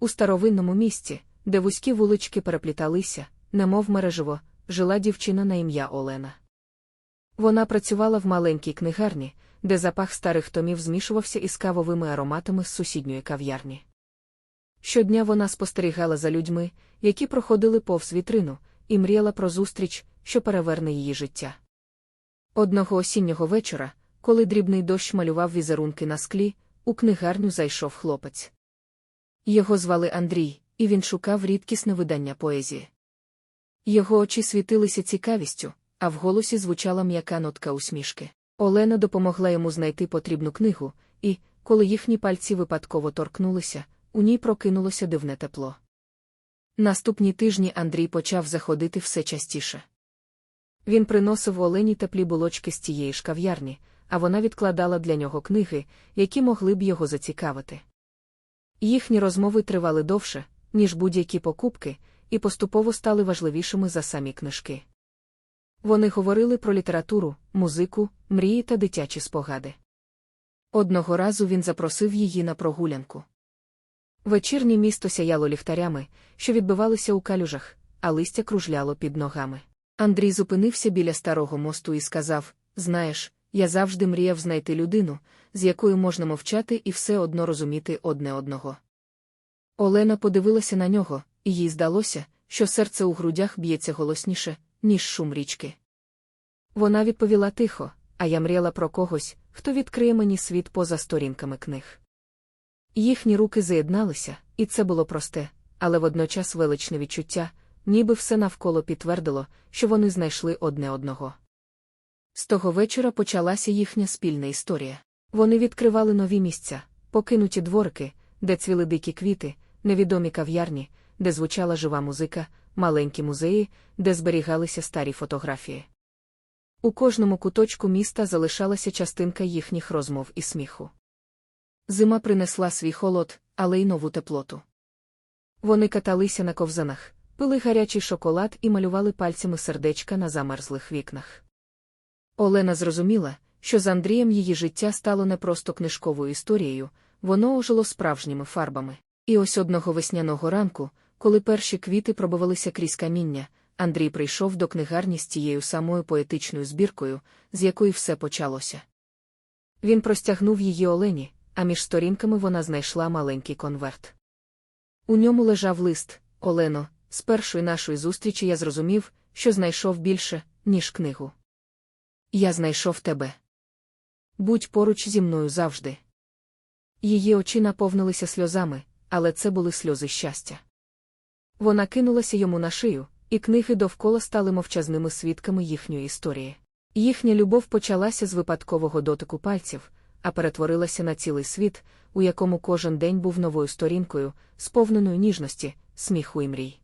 У старовинному місті, де вузькі вулички перепліталися, немов мереживо, жила дівчина на ім'я Олена. Вона працювала в маленькій книгарні, де запах старих томів змішувався із кавовими ароматами з сусідньої кав'ярні. Щодня вона спостерігала за людьми, які проходили повз вітрину, і мріяла про зустріч, що переверне її життя. Одного осіннього вечора, коли дрібний дощ малював візерунки на склі, у книгарню зайшов хлопець. Його звали Андрій, і він шукав рідкісне видання поезії. Його очі світилися цікавістю, а в голосі звучала м'яка нотка усмішки. Олена допомогла йому знайти потрібну книгу, і, коли їхні пальці випадково торкнулися, у ній прокинулося дивне тепло. Наступні тижні Андрій почав заходити все частіше. Він приносив Олені теплі булочки з тієї ж кав'ярні, а вона відкладала для нього книги, які могли б його зацікавити. Їхні розмови тривали довше, ніж будь-які покупки, і поступово стали важливішими за самі книжки. Вони говорили про літературу, музику, мрії та дитячі спогади. Одного разу він запросив її на прогулянку. Вечірнє місто сяяло ліхтарями, що відбивалися у калюжах, а листя кружляло під ногами. Андрій зупинився біля старого мосту і сказав: Знаєш, я завжди мріяв знайти людину, з якою можна мовчати і все одно розуміти одне одного. Олена подивилася на нього, і їй здалося, що серце у грудях б'ється голосніше, ніж шум річки. Вона відповіла тихо, а я мріяла про когось, хто відкриє мені світ поза сторінками книг. Їхні руки заєдналися, і це було просте, але водночас величне відчуття, ніби все навколо підтвердило, що вони знайшли одне одного. З того вечора почалася їхня спільна історія. Вони відкривали нові місця, покинуті дворики, де цвіли дикі квіти, невідомі кав'ярні, де звучала жива музика, маленькі музеї, де зберігалися старі фотографії. У кожному куточку міста залишалася частинка їхніх розмов і сміху. Зима принесла свій холод, але й нову теплоту. Вони каталися на ковзанах, пили гарячий шоколад і малювали пальцями сердечка на замерзлих вікнах. Олена зрозуміла, що з Андрієм її життя стало не просто книжковою історією, воно ожило справжніми фарбами. І ось одного весняного ранку, коли перші квіти пробивалися крізь каміння, Андрій прийшов до книгарні з тією самою поетичною збіркою, з якої все почалося. Він простягнув її Олені, а між сторінками вона знайшла маленький конверт. У ньому лежав лист Олено, з першої нашої зустрічі я зрозумів, що знайшов більше, ніж книгу. Я знайшов тебе. Будь поруч зі мною завжди. Її очі наповнилися сльозами, але це були сльози щастя. Вона кинулася йому на шию, і книги довкола стали мовчазними свідками їхньої історії. Їхня любов почалася з випадкового дотику пальців, а перетворилася на цілий світ, у якому кожен день був новою сторінкою, сповненою ніжності, сміху і мрій.